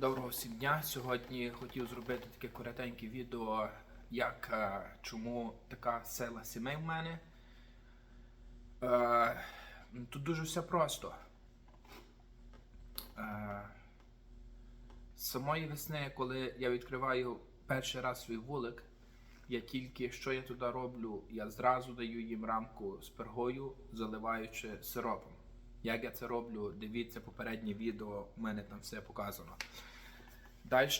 Доброго всім дня. Сьогодні хотів зробити таке коротеньке відео, як е, чому така сила сімей в мене. Е, тут дуже все просто. Е, з самої весни, коли я відкриваю перший раз свій вулик, я тільки що я туди роблю, я зразу даю їм рамку з пергою, заливаючи сиропом. Як я це роблю, дивіться попереднє відео, у мене там все показано. Далі,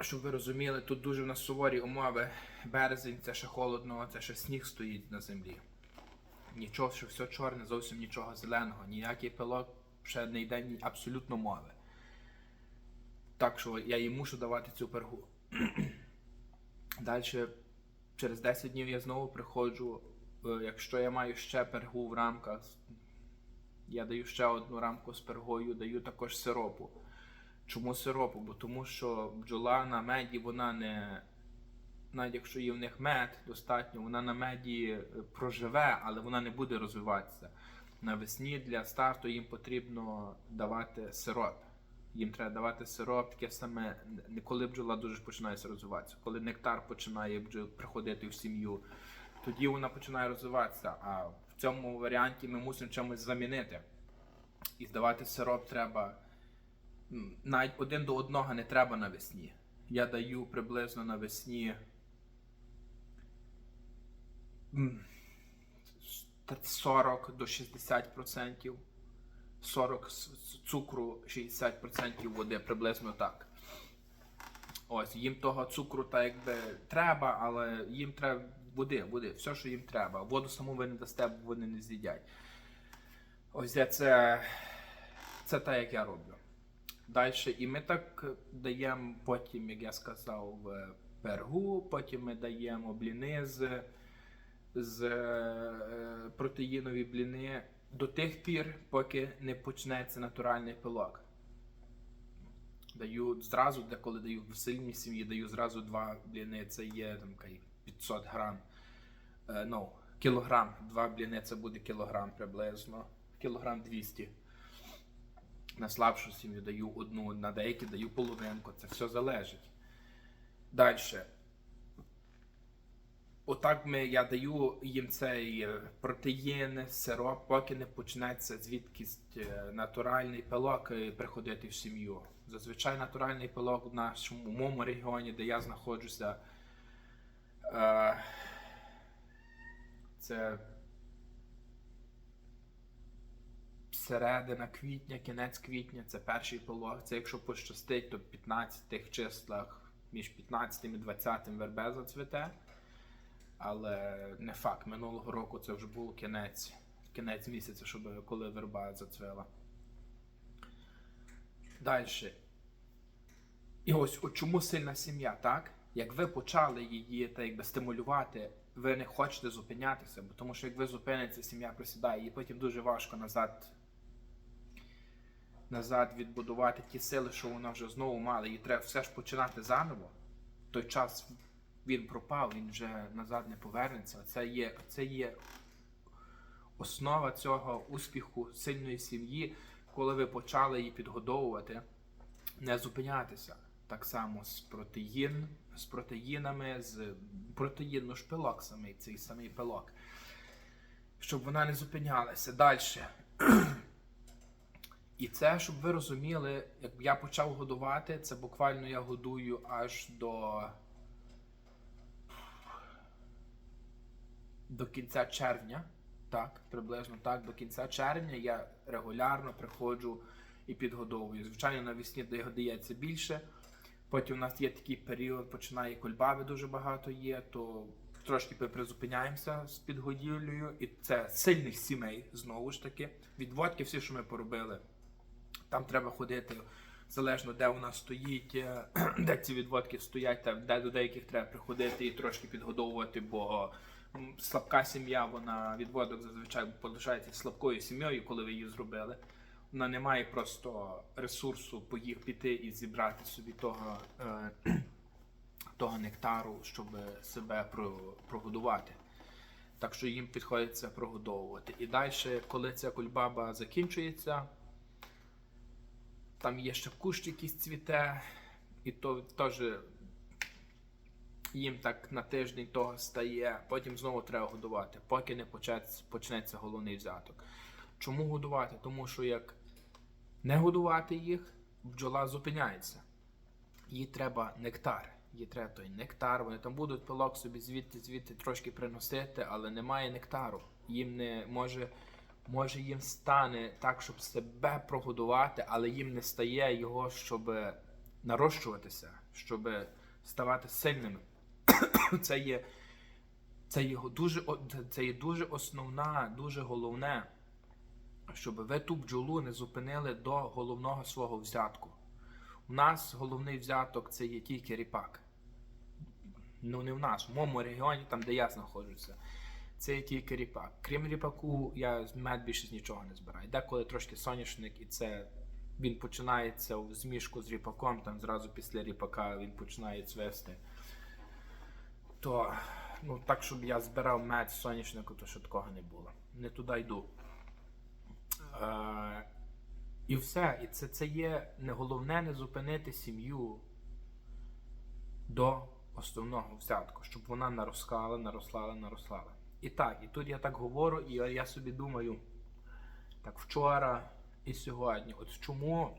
щоб ви розуміли, тут дуже в нас суворі умови. Березень це ще холодно, це ще сніг стоїть на землі. Нічого, що все чорне, зовсім нічого зеленого, ніякий пилок ще не йде абсолютно мови. Так що я їм мушу давати цю пергу. Далі, через 10 днів я знову приходжу. Е, Якщо я маю ще пергу в рамках, я даю ще одну рамку з пергою, даю також сиропу. Чому сиропу? Бо тому що бджола на меді, вона не. Навіть якщо є в них мед достатньо, вона на меді е, проживе, але вона не буде розвиватися. Навесні для старту їм потрібно давати сироп. Їм треба давати сироп, таке саме не коли бджола дуже починає розвиватися. Коли нектар починає приходити в сім'ю, тоді вона починає розвиватися. А в цьому варіанті ми мусимо чимось замінити. І здавати сироп треба навіть один до одного не треба навесні. Я даю приблизно навесні 40 до 60%. 40 с- с- цукру, 60% води, приблизно так. Ось, їм того цукру так якби треба, але їм треба води, води, все, що їм треба. Воду саму ви не дасте, бо вони не з'їдять. Ось це, це так, як я роблю. Далі, і ми так даємо потім, як я сказав, е, пергу, потім ми даємо бліни з, з е, протеїнові бліни до тих пір, поки не почнеться натуральний пилок. Даю зразу, деколи даю в сильній сім'ї, даю зразу два бліни, це є там 500 грам. Ну, кілограм. Два бліни це буде кілограм приблизно. Кілограм 200. На слабшу сім'ю даю одну, на деякі даю половинку. Це все залежить. Далі. Отак ми, я даю їм цей е, протеїн, сироп, поки не почнеться звідкись е, натуральний пилок е, приходити в сім'ю. Зазвичай натуральний пилок в нашому моєму регіоні, де я знаходжуся, це середина квітня, кінець квітня, це перший пилок. Це якщо пощастить, то в 15 числах, між 15 і 20 вербеза цвіте. Але не факт. Минулого року це вже був кінець, кінець місяця, щоб коли верба зацвела. Далі. І ось от чому сильна сім'я, так? Як ви почали її так якби стимулювати, ви не хочете зупинятися, бо тому що як ви зупинитеся, сім'я просідає, і потім дуже важко назад, назад відбудувати ті сили, що вона вже знову мала, і треба все ж починати заново. Той час він пропав, він вже назад не повернеться. Це є, це є основа цього успіху сильної сім'ї, коли ви почали її підгодовувати, не зупинятися. Так само з протеїн, з протеїнами, з протеїнно ж пилок самий, цей самий пилок. Щоб вона не зупинялася. Далі. І це, щоб ви розуміли, як я почав годувати, це буквально я годую аж до. До кінця червня, так, приблизно так, до кінця червня я регулярно приходжу і підгодовую. Звичайно, навесні дається більше. Потім у нас є такий період, починає кульбаби дуже багато є, то трошки призупиняємося з підгодівлею, і це сильних сімей знову ж таки. Відводки, всі, що ми поробили, там треба ходити. Залежно де вона стоїть, е, де ці відводки стоять, де до деяких треба приходити і трошки підгодовувати, бо слабка сім'я, вона відводок зазвичай полишається слабкою сім'єю, коли ви її зробили. Вона не має просто ресурсу по їх піти і зібрати собі того, е, того нектару, щоб себе про- прогодувати. Так що їм підходиться прогодовувати. І далі, коли ця кульбаба закінчується, там є ще кущ якийсь цвіте, і то теж їм так на тиждень того стає, потім знову треба годувати, поки не почнеться головний взяток. Чому годувати? Тому що як не годувати їх, бджола зупиняється. Їй треба нектар. Їй треба той нектар. Вони там будуть пилок собі звідти, звідти трошки приносити, але немає нектару. Їм не може, може їм стане так, щоб себе прогодувати, але їм не стає його, щоб нарощуватися, щоб ставати сильними. Це є, це його дуже, це є дуже основна, дуже головне, щоб ви ту бджолу не зупинили до головного свого взятку. У нас головний взяток це є тільки ріпак. Ну не в нас, в моєму регіоні, там де я знаходжуся. Це є тільки ріпак. Крім ріпаку, я мед більше з нічого не збираю. Деколи трошки соняшник, і це він починається в змішку з ріпаком, там зразу після ріпака він починає цвести. То, ну так, щоб я збирав мед з то ще такого не було. Не туди йду. Е, і все. І це, це є не головне не зупинити сім'ю до основного взятку, щоб вона нароскала, нарослала, нарослала. І так, і тут я так говорю, і я собі думаю, так вчора і сьогодні, от чому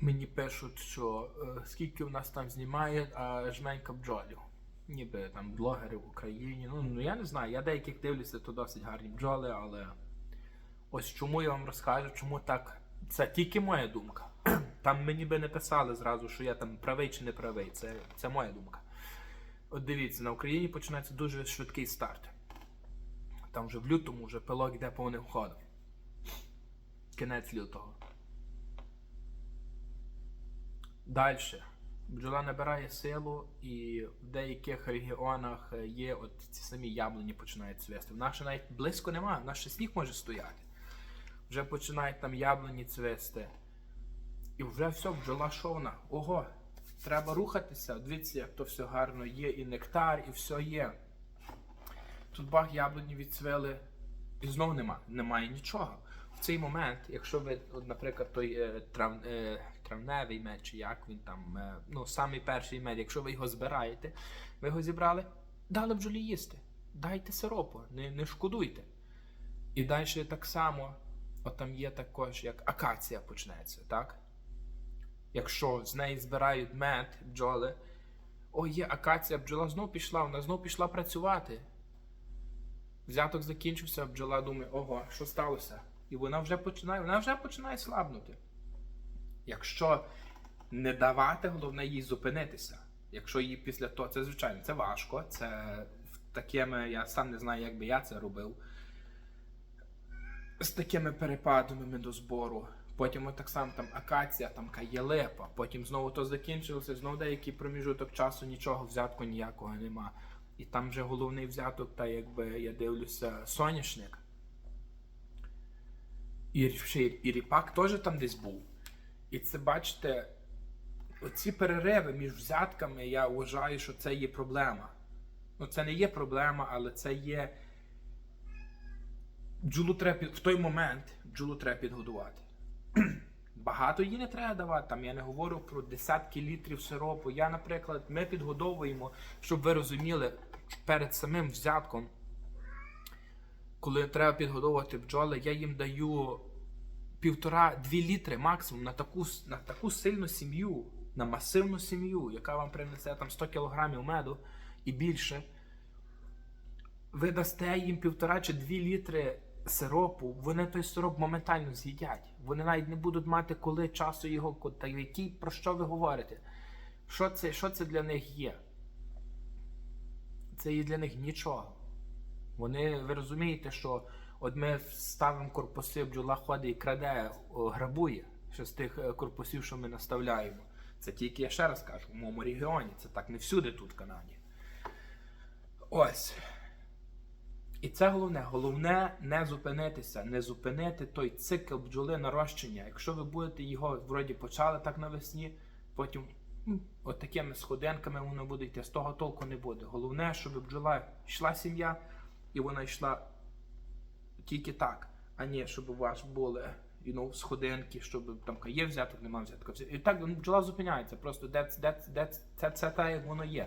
мені пишуть, що е, скільки в нас там знімає а, жменька бджолів. Ніби там блогери в Україні. Ну, ну я не знаю, я деяких дивлюся, то досить гарні бджоли, але ось чому я вам розкажу, чому так. Це тільки моя думка. Там мені би не писали зразу, що я там правий чи не правий. Це, це моя думка. От дивіться, на Україні починається дуже швидкий старт. Там вже в лютому вже пилок йде повним ходом. Кінець лютого. Далі. Бджола набирає силу, і в деяких регіонах е, є от ці самі яблуні починають цвісти. В нас ще навіть близько немає, в нас ще сніг може стояти. Вже починають там яблуні цвісти. І вже все, бджола шовна. Ого, треба рухатися. Дивіться, як то все гарно є, і нектар, і все є. Тут бах яблуні відцвели, і знову нема, немає нічого. В цей момент, якщо ви, от, наприклад, той е, трав, е, травневий мед, чи як він там, е, ну, самий перший мед, якщо ви його збираєте, ви його зібрали, дали бджолі їсти. Дайте сиропу, не, не шкодуйте. І далі так само, от там є також, як акація почнеться, так? Якщо з неї збирають мед, бджоли, о, є акація, бджола знов пішла, вона знов пішла працювати. Взяток закінчився, бджола думає, ого, що сталося? І вона вже починає, вона вже починає слабнути. Якщо не давати, головне їй зупинитися. Якщо їй після того, це звичайно, це важко. Це такими, я сам не знаю, як би я це робив. З такими перепадами медозбору. Потім от так само там акація, там каєлепа, потім знову то закінчилося, знову деякий проміжуток часу нічого взятку ніякого нема. І там вже головний взяток, та якби я дивлюся, соняшник. І, і ріпак теж там десь був. І це бачите, оці перериви між взятками, я вважаю, що це є проблема. Ну, це не є проблема, але це є. Бджолу треба в той момент бджолу треба підгодувати. Багато її не треба давати. Там я не говорю про десятки літрів сиропу. Я, наприклад, ми підгодовуємо, щоб ви розуміли, перед самим взятком, коли треба підгодовувати бджоли, я їм даю півтора-дві літри максимум на таку, на таку сильну сім'ю, на масивну сім'ю, яка вам принесе там 100 кілограмів меду і більше. Ви дасте їм півтора чи дві літри сиропу, вони той сироп моментально з'їдять. Вони навіть не будуть мати коли часу його та який про що ви говорите? Що це, що це для них є? Це є для них нічого. Вони, ви розумієте, що от ми ставимо корпуси, бджола ходить і краде, грабує ще з тих е, корпусів, що ми наставляємо. Це тільки, я ще раз кажу, в моєму регіоні. Це так не всюди тут в Канаді. Ось. І це головне. Головне не зупинитися, не зупинити той цикл бджоли нарощення. Якщо ви будете його вроді почали так навесні, потім от такими сходинками воно буде йти. З того толку не буде. Головне, щоб бджола йшла сім'я, і вона йшла тільки так, а не щоб у вас були you know, сходинки, щоб там є взяток, нема взятка. І так ну, бджола зупиняється. Просто де, це, це так, як воно є.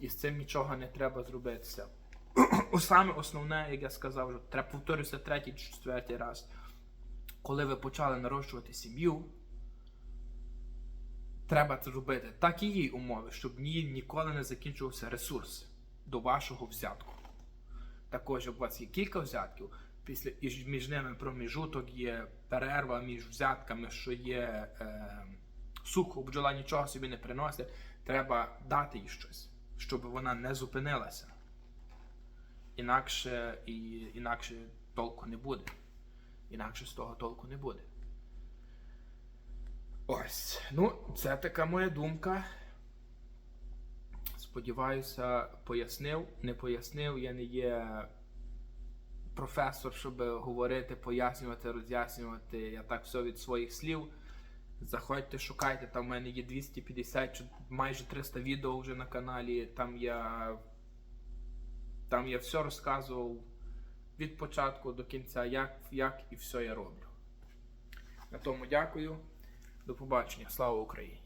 І з цим нічого не треба зробитися. Саме основне, як я сказав, вже треба повторюся третій чи четвертий раз. Коли ви почали нарощувати сім'ю, треба це робити так і їй умови, щоб в ній ніколи не закінчувався ресурс до вашого взятку. Також, як у вас є кілька взятків, після і між ними проміжуток є перерва між взятками, що є е, сухо, бджола нічого собі не приносить, треба дати їй щось, щоб вона не зупинилася. Інакше, і, інакше толку не буде. Інакше з того толку не буде. Ось. Ну, це така моя думка. Сподіваюся, пояснив. Не пояснив, я не є професор, щоб говорити, пояснювати, роз'яснювати. Я так все від своїх слів. Заходьте, шукайте, там в мене є 250 чи майже 300 відео вже на каналі. Там я, там я все розказував від початку до кінця, як, як і все я роблю. На тому дякую. До побачення. Слава Україні!